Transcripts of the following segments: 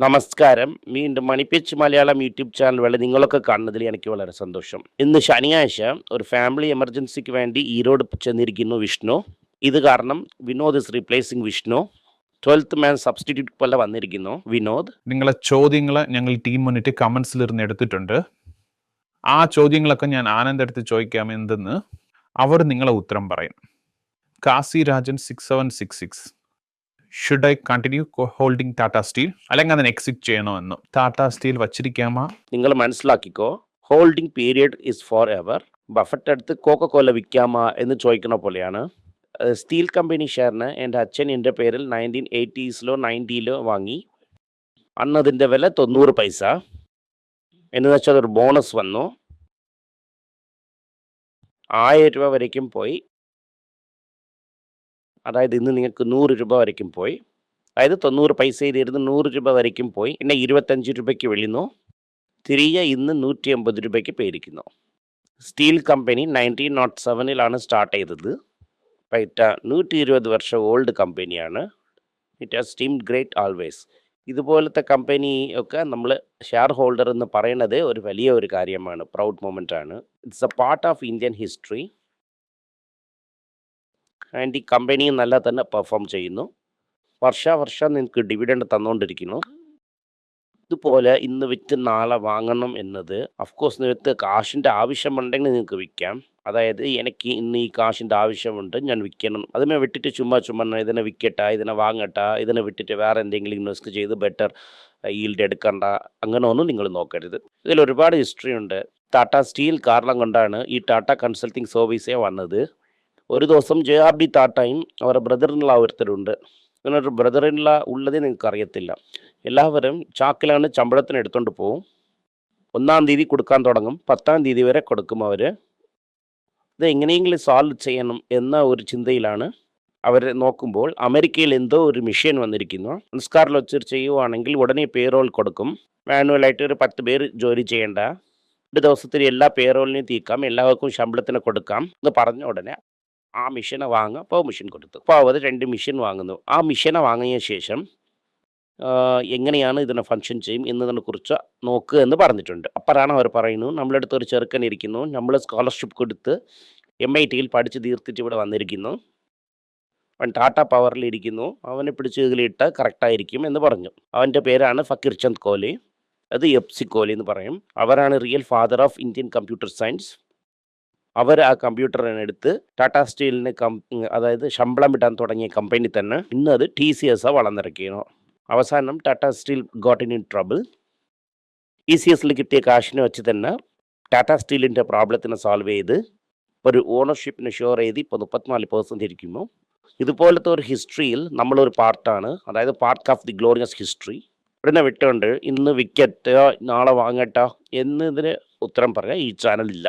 നമസ്കാരം. വീണ്ടും മണിപ്പിച്ച് Malayalam YouTube channel വഴി നിങ്ങളൊക്കെ കാണുന്നതിൽ എനിക്ക് വളരെ സന്തോഷം. ഇന്ന് ശനിയാഴ്ച ഒരു ഫാമിലി എമർജൻസിക്ക് വേണ്ടി ഈരോട് ചെന്നിരിക്കുന്നു വിഷ്ണു. ഇത് കാരണം Vinod is replacing Vishnu. Twelfth man substitute പോലെ വന്നിരിക്കുന്നു. വിനോദ്? നിങ്ങളെ ചോദ്യങ്ങൾ ഞങ്ങൾ ടീം മുന്നിട്ട് കമന്റ്സിൽ ഇരുന്ന് എടുത്തിട്ടുണ്ട്. ആ ചോദ്യങ്ങളൊക്കെ ഞാൻ ആനന്ദടുത്ത് ചോദിക്കാം എന്തെന്ന്. അവർ നിങ്ങളെ ഉത്തരം പറയും. Kasi Rajan six seven six six should I continue holding Tata steel അല്ലെങ്കിൽ അതിന് എക്സിറ്റ് ചെയ്യണോ എന്ന് ടാറ്റ സ്റ്റീൽ വച്ചിരിക്കാമോ? നിങ്ങൾ മനസ്സിലാക്കിക്കോ holding period is forever Buffett അടുത്ത് കോക്ക കോല വിൽക്കാമോ എന്ന് ചോദിക്കുന്ന പോലെയാണ്. സ്റ്റീൽ കമ്പനി ഷെയറിന് എന്റെ അച്ഛൻ എന്റെ പേരിൽ നയന്റീൻ എയ്റ്റീസിലോ നയന്റിയിലോ വാങ്ങി. അന്ന് അതിന്റെ വില തൊണ്ണൂറ് പൈസ. എന്ന് വെച്ചാൽ അതൊരു ബോണസ് വന്നു. ആയിരം രൂപ വരയ്ക്കും പോയി. അതായത് ഇന്ന് നിങ്ങൾക്ക് നൂറ് രൂപ വരയ്ക്കും പോയി. അതായത് തൊണ്ണൂറ് പൈസയിലിരുന്ന് നൂറ് രൂപ വരയ്ക്കും പോയി. എന്നെ ഇരുപത്തഞ്ച് രൂപയ്ക്ക് വിളിന്നു. തിരികെ ഇന്ന് നൂറ്റി അമ്പത് രൂപയ്ക്ക് പേരിക്കുന്നു സ്റ്റീൽ കമ്പനി നയന്റീൻ നോട്ട് സെവനിലാണ് സ്റ്റാർട്ട് ചെയ്തത്. പൈറ്റ നൂറ്റി ഇരുപത് വർഷം ഓൾഡ് കമ്പനിയാണ്. It has team great always ഇതുപോലത്തെ കമ്പനി ഒക്കെ നമ്മൾ ഷെയർ ഹോൾഡർ എന്ന് പറയുന്നത് ഒരു വലിയ ഒരു കാര്യമാണ്. പ്രൗഡ് മൊമെന്റ് ആണ് it's a part of Indian history and ഈ കമ്പനി നല്ല തന്നെ പെർഫോം ചെയ്യുന്നു. വർഷാവർഷം നിങ്ങൾക്ക് ഡിവിഡൻഡ് തന്നുകൊണ്ടിരിക്കുന്നു ഇതുപോലെ ഇന്ന് വിറ്റ് നാളെ വാങ്ങണം എന്നത് അഫ്കോഴ്സ് നിങ്ങൾക്ക് കാശിന്റെ ആവശ്യമുണ്ടെങ്കിൽ നിങ്ങൾക്ക് വിൽക്കാം. അതായത് എനിക്ക് ഇന്ന് ഈ കാശിന്റെ ആവശ്യമുണ്ട് ഞാൻ വിൽക്കണം. അതിനെ വിട്ടിട്ട് ചുമ്മാ ചുമ്മാ ഇതിനെ വിൽക്കട്ടെ ഇതിനെ വാങ്ങട്ടെ ഇതിനെ വിട്ടിട്ട് വേറെ എന്തെങ്കിലും ഇൻവെസ്റ്റ് ചെയ്ത് ബെറ്റർ ഈൽഡ് എടുക്കണ്ട അങ്ങനെ ഒന്നും നിങ്ങൾ നോക്കരുത്. ഇതിൽ ഒരുപാട് ഹിസ്റ്ററി ഉണ്ട്. ടാറ്റ സ്റ്റീൽ കാരണം കൊണ്ടാണ് ഈ ടാറ്റ കൺസൾട്ടിങ് സർവീസേ വന്നത്. ഒരു ദിവസം ജെ ആർ ഡി ടാറ്റയും അവരുടെ ബ്രദറിനുള്ള ഒരുത്തരുണ്ട്. ഇങ്ങനെ ഒരു ബ്രദറിനുള്ള ഉള്ളതേ നിങ്ങൾക്ക് അറിയത്തില്ല എല്ലാവരും ചാക്കിലാണ് ശമ്പളത്തിന് എടുത്തുകൊണ്ട് പോവും. ഒന്നാം തീയതി കൊടുക്കാൻ തുടങ്ങും. പത്താം തീയതി വരെ കൊടുക്കും അവർ ഇത് എങ്ങനെയെങ്കിലും സോൾവ് ചെയ്യണം എന്ന ഒരു ചിന്തയിലാണ് അവരെ നോക്കുമ്പോൾ അമേരിക്കയിൽ എന്തോ ഒരു മിഷൻ വന്നിരിക്കുന്നു. സംസ്കാരം വെച്ച് ചെയ്യുവാണെങ്കിൽ ഉടനെ പേറോൾ കൊടുക്കും. മാനുവലായിട്ട് ഒരു പത്ത് പേര് ജോലി ചെയ്യേണ്ട. ഒരു ദിവസത്തിൽ എല്ലാ പേറോളിനെയും തീക്കാം എല്ലാവർക്കും ശമ്പളത്തിന് കൊടുക്കാം എന്ന് പറഞ്ഞ ഉടനെ ആ മിഷനെ വാങ്ങുക അപ്പോൾ മിഷൻ കൊടുത്തു. അപ്പോൾ അവർ രണ്ട് മിഷൻ വാങ്ങുന്നു. ആ മിഷനെ വാങ്ങിയ ശേഷം എങ്ങനെയാണ് ഇതിനെ ഫങ്ഷൻ ചെയ്യും എന്നതിനെ കുറിച്ച് നോക്കുക എന്ന് പറഞ്ഞിട്ടുണ്ട്. അപ്പോഴാണ് അവർ പറയുന്നു നമ്മളെടുത്ത് ഒരു ചെറുക്കൻ ഇരിക്കുന്നു. നമ്മൾ സ്കോളർഷിപ്പ് കൊടുത്ത് എം ഐ ടിയിൽ പഠിച്ച് തീർത്തിട്ട് ഇവിടെ വന്നിരിക്കുന്നു. അവൻ ടാറ്റ പവറിൽ ഇരിക്കുന്നു. അവനെ പിടിച്ച് ഇതിലിട്ട് കറക്റ്റായിരിക്കും എന്ന് പറഞ്ഞു. അവന്റെ പേരാണ് ഫക്കീർ ചന്ദ് കോഹ്ലി. അത് എഫ് സി കോഹ്ലി എന്ന് പറയും. അവരാണ് real father of Indian computer science അവർ ആ കമ്പ്യൂട്ടറിനെ കമ്പ്യൂട്ടറിനെടുത്ത് ടാറ്റ സ്റ്റീലിന് കം അതായത് ശമ്പളം വിട്ടാൻ തുടങ്ങിയ കമ്പനി തന്നെ ഇന്ന് അത് ടി സി എസ് വളർന്നിറക്കിയിരുന്നു അവസാനം Tata Steel got in in trouble E C എസിൽ കിട്ടിയ കാശിനെ വെച്ച് തന്നെ ടാറ്റ സ്റ്റീലിന്റെ പ്രോബ്ലത്തിനെ സോൾവ് ചെയ്ത് ഒരു ഓണർഷിപ്പിനെ ഷ്യൂർ ചെയ്ത് ഇപ്പോൾ മുപ്പത്തിനാല് പേഴ്സന്റ് ഇരിക്കുന്നു. ഇതുപോലത്തെ ഒരു ഹിസ്റ്ററിയിൽ നമ്മളൊരു പാർട്ടാണ് അതായത് part of the glorious history ഉടനെ വിട്ടുകൊണ്ട് ഇന്ന് വിക്കറ്റോ നാളെ വാങ്ങട്ടോ എന്നതിന് ഉത്തരം പറയാൻ ഈ ചാനലില്ല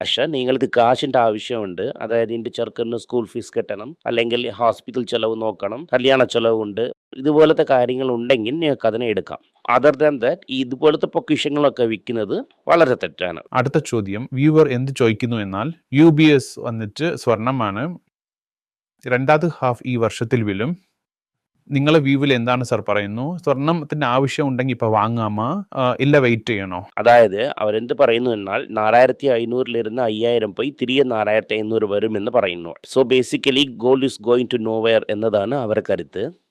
പക്ഷേ നിങ്ങൾക്ക് കാശിന്റെ ആവശ്യമുണ്ട്. അതായത് എന്റെ ചെറുക്കന് സ്കൂൾ ഫീസ് കെട്ടണം. അല്ലെങ്കിൽ ഹോസ്പിറ്റൽ ചെലവ് നോക്കണം. കല്യാണ ചെലവുണ്ട്. ഇതുപോലത്തെ കാര്യങ്ങൾ ഉണ്ടെങ്കിൽ നിങ്ങൾക്ക് അതിനെ എടുക്കാം. അതർ ദാൻ ദാറ്റ് ഇതുപോലത്തെ പൊക്കിഷങ്ങളൊക്കെ വിൽക്കുന്നത് വളരെ തെറ്റാണ്. അടുത്ത ചോദ്യം. വ്യൂവർ എന്ത് ചോദിക്കുന്നു എന്നാൽ യു ബി എസ് വന്നിട്ട് സ്വർണമാണ് രണ്ടാമത് ഹാഫ് ഈ വർഷത്തിൽ വിലും. നിങ്ങളെ വ്യൂവിൽ എന്താണ് സർ പറയുന്നു? സ്വർണത്തിന്റെ ആവശ്യം ഉണ്ടെങ്കിൽ ഇപ്പൊ വാങ്ങാമോ? ഇല്ല വെയിറ്റ് ചെയ്യണോ? അതായത് അവരെന്ത് പറയുന്നു എന്നാൽ നാലായിരത്തി അഞ്ഞൂറിലിരുന്ന് അയ്യായിരം പോയി തിരികെ നാലായിരത്തി അഞ്ഞൂറ് വരുമെന്ന് പറയുന്നു. So basically gold is going to nowhere എന്നതാണ് അവരുടെ കരുത്ത്.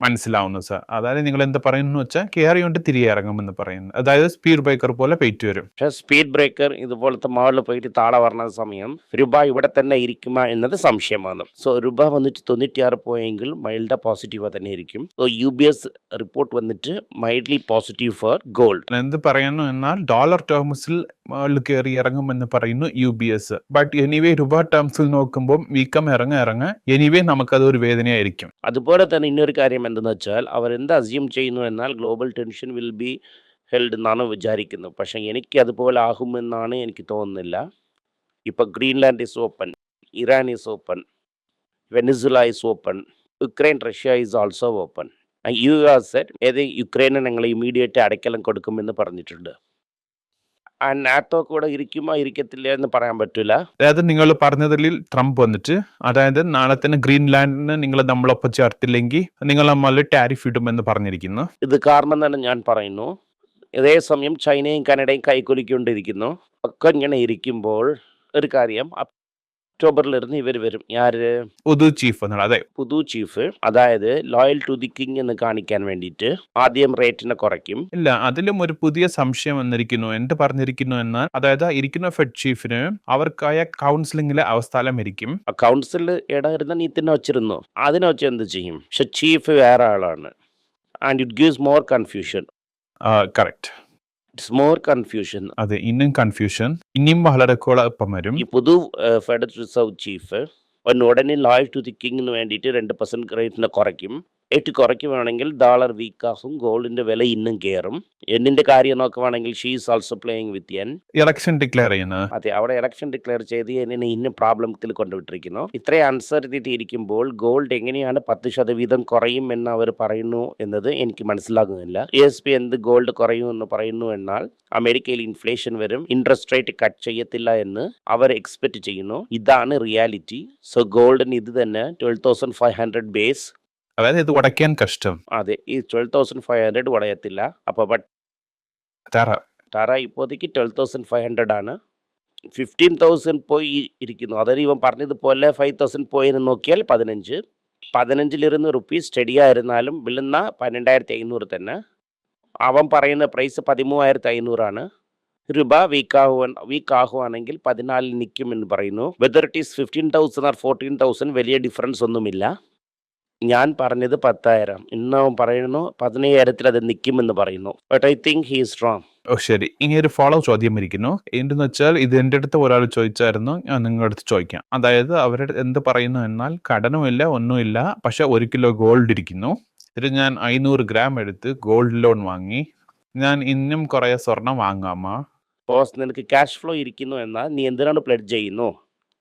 മനസ്സിലാവുന്നു സർ അതായത് നിങ്ങൾ എന്താ പറയുന്നു വെച്ചാൽ കയറി കൊണ്ട് തിരികെ ഇറങ്ങുമെന്ന് പറയുന്നു. അതായത് സ്പീഡ് ബ്രേക്കർ പോലെ പെയ്റ്റ് വരും. പക്ഷേ സ്പീഡ് ബ്രേക്കർ ഇതുപോലത്തെ മാളിൽ പോയിട്ട് താളെ വരണ സമയം രൂപ ഇവിടെ തന്നെ ഇരിക്കുമോ എന്നത് സംശയമാണ്. സോ രൂപ വന്നിട്ട് തൊണ്ണൂറ്റിയാറ് പോയെങ്കിൽ മൈൽഡ് പോസിറ്റീവ് തന്നെ ഇരിക്കും. So U B S report വന്നിട്ട് മൈൽഡ്ലി പോസിറ്റീവ് ഫോർ ഗോൾഡ് എന്ത് പറയുന്നു എന്നാൽ ഡോളർ ടേംസിൽ മാളിൽ കയറി ഇറങ്ങുമെന്ന് പറയുന്നു U B S but anyway രൂപ ടേംസിൽ നോക്കുമ്പോൾ വീക്കം ഇറങ്ങ ഇറങ്ങ എനിവേ നമുക്കത് ഒരു വേദനയായിരിക്കും. അതുപോലെ തന്നെ ഇന്നൊരു കാര്യം എന്തെന്ന് വെച്ചാൽ അവർ എന്ത് അസ്യൂം ചെയ്യുന്നു എന്നാൽ global tension will be held എന്നാണ് വിചാരിക്കുന്നത്. പക്ഷേ എനിക്ക് അതുപോലെ ആകുമെന്നാണ് എനിക്ക് തോന്നുന്നില്ല. ഇപ്പോൾ Greenland is open Iran is open Venezuela is open Ukraine Russia is also open U സെറ്റ് ഏത് യുക്രൈനെ ഞങ്ങൾ ഇമീഡിയറ്റ് അടയ്ക്കലം കൊടുക്കുമെന്ന് പറഞ്ഞിട്ടുണ്ട്. ആ നാറ്റോ കൂടെ ഇരിക്കുമോ? ഇരിക്കത്തില്ല എന്ന് പറയാൻ പറ്റൂല. അതായത് നിങ്ങൾ പറഞ്ഞതിൽ ട്രംപ് വന്നിട്ട് അതായത് നാളെ തന്നെ ഗ്രീൻലാൻഡിന് നിങ്ങൾ നമ്മളൊപ്പം ചേർത്തില്ലെങ്കിൽ നിങ്ങൾ നമ്മൾ ടാരിഫ് ഇടുമെന്ന് പറഞ്ഞിരിക്കുന്നു. ഇത് കാരണം തന്നെ ഞാൻ പറയുന്നു. ഇതേസമയം ചൈനയും കാനഡയും കൈക്കൊലിക്കൊണ്ടിരിക്കുന്നു. ഒക്കെ ഇങ്ങനെ ഇരിക്കുമ്പോൾ ഒരു കാര്യം ഒക്ടോബറിലിരുന്ന് ഇവർ വരും. ആര് പുതു ചീഫ് അതെ. പുതു ചീഫ്. അതായത് ലോയൽ ടു ദി കിങ് എന്ന് കാണിക്കാൻ വേണ്ടിയിട്ട് ആദ്യം റേറ്റിനെ കുറയ്ക്കും. ഇല്ല അതിലും ഒരു പുതിയ സംശയം വന്നിരിക്കുന്നു. എന്ത് പറഞ്ഞിരിക്കുന്നു എന്നാൽ അതായത് ഇരിക്കുന്ന ഫെഡ് ചീഫിന് അവർക്കായ കൗൺസിലിംഗിലെ അവസ്ഥലം ഇരിക്കും. കൗൺസിൽ ഇടയിരുന്ന നീ തന്നെ വെച്ചിരുന്നു അതിനെ വെച്ച് എന്ത് ചെയ്യും? പക്ഷെ ചീഫ് വേറെ ആളാണ്. And it gives more confusion correct it's more confusion അതെ ഇനിയും കൺഫ്യൂഷൻ ഇനിയും വളരെ കുഴപ്പം വരും. ഈ പുതു ഫെഡറൽ റിസർവ് ചീഫ് ഒന്ന് ഉടനെ ലോയൽ ടു ദി കിങ്ങിന് വേണ്ടിയിട്ട് രണ്ട് പെർസെന്റ് റേറ്റിനെ കുറയ്ക്കും. റേറ്റ് കുറയ്ക്കുവാണെങ്കിൽ ഡോളർ വീക്കാകും ഗോൾഡിന്റെ വില ഇന്നും കയറും. എന്നിന്റെ കാര്യം നോക്കുവാണെങ്കിൽ she's also playing with an election declare ചെയ്യുന്നത്. അതെ അവിടെ ഇലക്ഷൻ ഡിക്ലെയർ ചെയ്ത് എന്നെ ഇന്നും പ്രോബ്ലത്തിൽ കൊണ്ടുവിട്ടിരിക്കുന്നു. ഇത്രയും അൺസർട്ടിറ്റി ഇരിക്കുമ്പോൾ ഗോൾഡ് എങ്ങനെയാണ് പത്ത് ശതവീതം കുറയും എന്ന് അവർ പറയുന്നു എന്നത് എനിക്ക് മനസ്സിലാകുന്നില്ല. എസ് പി എന്ത് ഗോൾഡ് കുറയും എന്ന് പറയുന്നു എന്നാൽ അമേരിക്കയിൽ ഇൻഫ്ലേഷൻ വരും ഇൻട്രസ്റ്റ് റേറ്റ് കട്ട് ചെയ്യത്തില്ല എന്ന് അവർ എക്സ്പെക്ട് ചെയ്യുന്നു. ഇതാണ് റിയാലിറ്റി സോ ഗോൾഡിന് ഇത് തന്നെ twelve thousand five hundred base അതായത് ഇത് ഉടയ്ക്കാൻ കഷ്ടം. അതെ ഈ ട്വൽവ് തൗസൻഡ് ഫൈവ് ഹൺഡ്രഡ് ഉടയത്തില്ല. അപ്പോൾ ബട്ട് തറ. ടാറ ഇപ്പോഴത്തേക്ക് ട്വൽവ് തൗസൻഡ് ഫൈവ് ഹൺഡ്രഡ് ആണ്. ഫിഫ്റ്റീൻ തൗസൻഡ് പോയി ഇരിക്കുന്നു. അതായത് ഇവൻ പറഞ്ഞതുപോലെ ഫൈവ് തൗസൻഡ് പോയി നോക്കിയാൽ പതിനഞ്ച്. പതിനഞ്ചിലിരുന്ന് റുപ്പീസ് സ്റ്റഡിയായിരുന്നാലും വിളുന്ന പന്ത്രണ്ടായിരത്തി അഞ്ഞൂറ് തന്നെ. അവൻ പറയുന്ന പ്രൈസ് പതിമൂവായിരത്തി അഞ്ഞൂറാണ് രൂപ വീക്ക് ആകുവാൻ വീക്ക് ആകുവാണെങ്കിൽ പതിനാലിൽ നിൽക്കും എന്ന് പറയുന്നു. Whether it is fifteen thousand or fourteen thousand വലിയ ഡിഫറൻസ് ഒന്നുമില്ല. ഞാൻ പറഞ്ഞത് പത്തായിരം. ഇന്ന് അവൻ പറയുന്നു പതിനയ്യായിരത്തിൽ അത് നിൽക്കുമെന്ന് പറയുന്നു. But I think he's wrong strong ഓ ശരി. ഇനി ഒരു ഫോളോ ചോദ്യം ഇരിക്കുന്നു. എന്തെന്ന് വെച്ചാൽ ഇത് എന്റെ അടുത്ത് ഒരാൾ ചോദിച്ചായിരുന്നു. ഞാൻ നിങ്ങളുടെ അടുത്ത് ചോദിക്കാം. അതായത് അവരുടെ എന്ത് പറയുന്നു എന്നാൽ കടനുമില്ല ഒന്നുമില്ല. പക്ഷെ ഒരു കിലോ ഗോൾഡ് ഇരിക്കുന്നു. ഇത് ഞാൻ അഞ്ഞൂറ് ഗ്രാം എടുത്ത് ഗോൾഡ് ലോൺ വാങ്ങി. ഞാൻ ഇന്നും കുറേ സ്വർണം വാങ്ങാമോ? ബോസ് നിനക്ക് ക്യാഷ് ഫ്ലോ ഇരിക്കുന്നു എന്നാൽ നീ എന്തിനാണ് പ്ലെഡ് ചെയ്യുന്നു?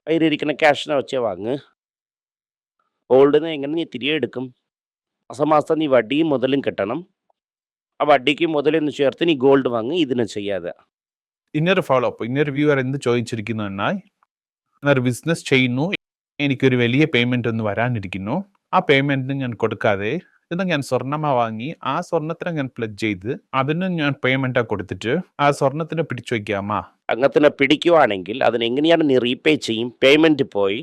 അതിലിരിക്കുന്ന ക്യാഷിനെ വെച്ചേ വാങ്ങ്. ഗോൾഡിന് എങ്ങനെ നീ തിരികെ എടുക്കും? മാസം മാസം നീ വടിയും മുതലും കെട്ടണം. ആ വടിക്ക് മുതലെന്ന് ചേർത്ത് നീ ഗോൾഡ് വാങ്ങി ഇതിനെ ചെയ്യാതെ. ഇന്നൊരു ഫോളോ അപ്പ് ഇന്നൊരു വ്യൂവർ എന്ത് ചോദിച്ചിരിക്കുന്നു എന്നാൽ ഞാനൊരു ബിസിനസ് ചെയ്യുന്നു. എനിക്കൊരു വലിയ പേയ്മെന്റ് ഒന്ന് വരാനിരിക്കുന്നു. ആ പേയ്മെന്റിന് ഞാൻ കൊടുക്കാതെ ഇത് ഞാൻ സ്വർണമാ വാങ്ങി ആ സ്വർണത്തിനെ ഞാൻ പ്ലഡ് ചെയ്ത് അതിന് ഞാൻ പേയ്മെന്റ് കൊടുത്തിട്ട് ആ സ്വർണത്തിനെ പിടിച്ചു വയ്ക്കാമാ? അങ്ങനത്തിനെ പിടിക്കുവാണെങ്കിൽ അതിനെങ്ങനെയാണ് നീ റീപേ ചെയ്യും? പേയ്മെന്റ് പോയി.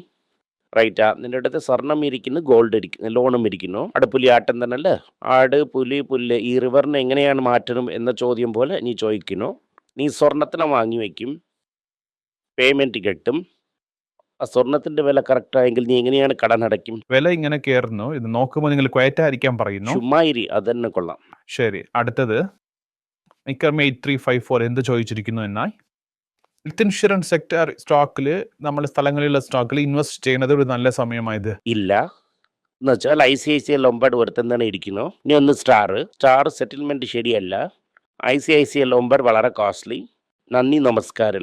റൈറ്റാ നിന്റെ അടുത്ത് സ്വർണം ഇരിക്കുന്നു ഗോൾഡ് ഇരിക്കുന്നു ലോണും ഇരിക്കുന്നു. അടപ്പുലി ആട്ടം തന്നെ അല്ലേ ആട് പുലി പുല്ല് ഈ റിവറിനെ എങ്ങനെയാണ് മാറ്റണം എന്ന ചോദ്യം പോലെ നീ ചോദിക്കുന്നു. നീ സ്വർണത്തിനെ വാങ്ങി വയ്ക്കും പേയ്മെന്റ് കിട്ടും. ആ സ്വർണത്തിന്റെ വില കറക്റ്റ് ആയെങ്കിൽ നീ എങ്ങനെയാണ് കടൻ അടയ്ക്കും? വില ഇങ്ങനെ കയറുന്നു. ഇത് നോക്കുമ്പോൾ നിങ്ങൾ ക്വയറ്റായിരിക്കാൻ പറയുന്നു. ചുമ്മായിരി അത് തന്നെ കൊള്ളാം. ശരി അടുത്തത്. മിക്കർമ എയ്റ്റ് ത്രീ ഫൈവ് ഫോർ എന്ത് ചോദിച്ചിരിക്കുന്നു എന്നാൽ ഹെൽത്ത് ഇൻഷുറൻസ് സെക്ടർ സ്റ്റോക്കിൽ നമ്മൾ സ്ഥലങ്ങളിലുള്ള സ്റ്റോക്കിൽ ഇൻവെസ്റ്റ് ചെയ്യുന്നത് ഒരു നല്ല സമയമായത്. ഇല്ല. എന്ന് വെച്ചാൽ I C I C I Lombard ഒരുത്തൻ തന്നെ ഇരിക്കുന്നു? ഇനി ഒന്ന് സ്റ്റാർ. സ്റ്റാർ സെറ്റിൽമെന്റ് ശരിയല്ല. I C I C I Lombard വളരെ കോസ്റ്റ്ലി. നന്ദി നമസ്കാരം.